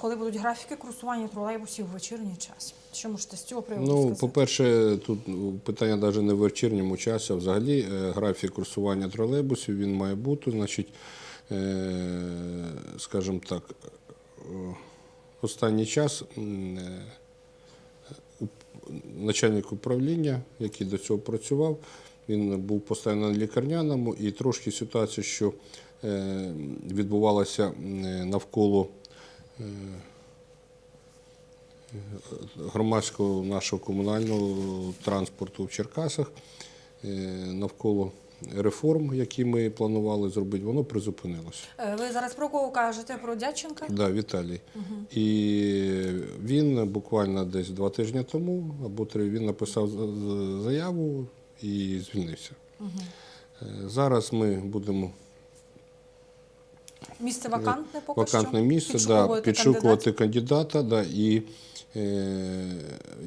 Коли будуть графіки курсування тролейбусів в вечірній час? Що можете з цього приводу Ну, сказати? по-перше, тут ну, питання навіть не в вечірньому часі, а взагалі е, графік курсування тролейбусів він має бути. Значить, е, скажімо так, е, останній час начальник управління, який до цього працював, він був постійно на лікарняному, і трошки ситуація, що відбувалася навколо громадського нашого комунального транспорту в Черкасах е, навколо реформ, які ми планували зробити, воно призупинилося. Е, Ви зараз про кого кажете? Про Дядченка? Да, Віталій. І він буквально десь два тижні тому або три він написав заяву і звільнився. Е, Зараз ми будемо Місце вакантне поки вакантне що? місце, да, Підшукувати підшукувати кандидата, да, і е,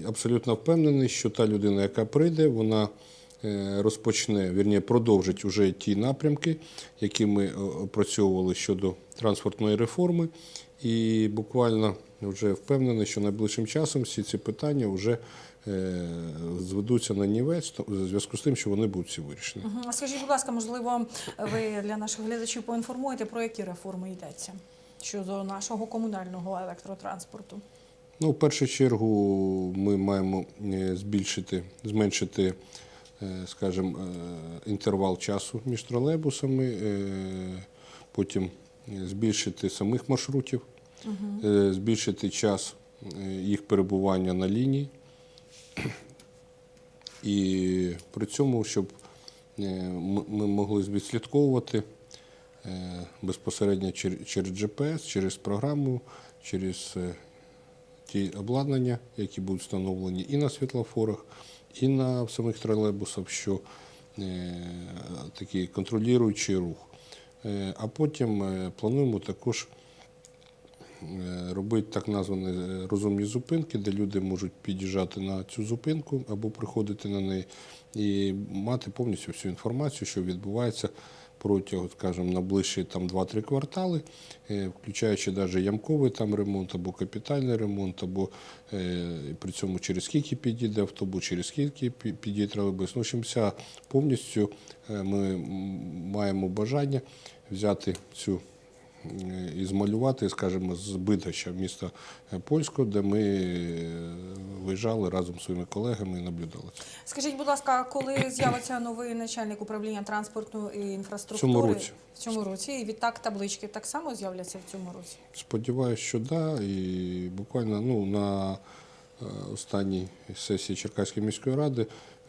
абсолютно впевнений, що та людина, яка прийде, вона розпочне, вірні, продовжить уже ті напрямки, які ми е, опрацьовували щодо транспортної реформи. І буквально вже впевнений, що найближчим часом всі ці питання вже е, зведуться на нівець, в зв'язку з тим, що вони будуть всі вирішені. А Скажіть, будь ласка, можливо, ви для наших глядачів поінформуєте, про які реформи йдеться щодо нашого комунального електротранспорту? Ну, в першу чергу, ми маємо е, збільшити, зменшити, е, скажімо, е, інтервал часу між тролейбусами, е, потім е, збільшити самих маршрутів, е, збільшити час е, їх перебування на лінії. І при цьому, щоб е, ми могли відслідковувати е, безпосередньо через GPS, через програму, через е, ті обладнання, які будуть встановлені і на світлофорах, і на самих тролейбусах, що е, такий контролюючий рух. Е, а потім е, плануємо також робити так названі розумні зупинки, де люди можуть під'їжджати на цю зупинку або приходити на неї і мати повністю всю інформацію, що відбувається протягом, скажімо, на ближчі там 2-3 квартали, е, включаючи навіть ямковий там ремонт або капітальний ремонт, або е, при цьому через скільки підійде автобус, через скільки підійде тролейбус. Ну, вся повністю е, ми маємо бажання взяти цю і змалювати, скажімо, з Бидача міста Польського, де ми виїжджали разом з своїми колегами і наблюдали. Скажіть, будь ласка, коли з'явиться новий начальник управління транспорту і інфраструктури? В цьому році. В цьому році. І відтак таблички так само з'являться в цьому році? Сподіваюся, що да. І буквально ну, на е, останній сесії Черкаської міської ради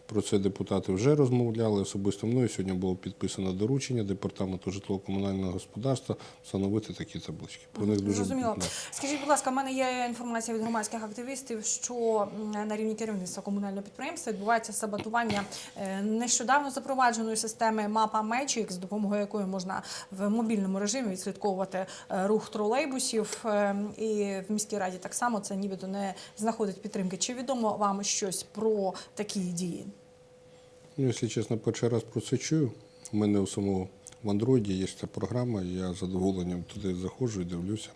про це депутати вже розмовляли. Особисто мною сьогодні було підписано доручення департаменту житлово-комунального господарства встановити такі таблички. Про них дуже Зрозуміло. Скажіть, будь ласка, в мене є інформація від громадських активістів, що на рівні керівництва комунального підприємства відбувається саботування е, нещодавно запровадженої системи мапа Magic, з допомогою якої можна в мобільному режимі відслідковувати е, рух тролейбусів. Е, І в міській раді так само це нібито не знаходить підтримки. Чи відомо вам щось про такі дії? Ну, якщо чесно, перший раз про це чую. У мене у самого в Андроїді є ця програма, я з задоволенням туди заходжу і дивлюся.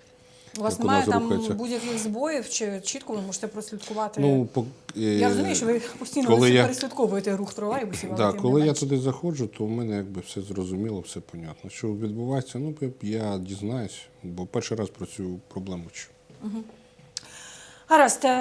У вас немає там будь-яких збоїв, чи чітко ви можете прослідкувати? Ну, по, Я е, розумію, що ви постійно коли я- переслідковуєте рух тролейбусів, але Да, коли я туди заходжу, то в мене якби все зрозуміло, все понятно. Що відбувається, ну я дізнаюсь, бо перший раз про цю проблему чую. Гаразд, е,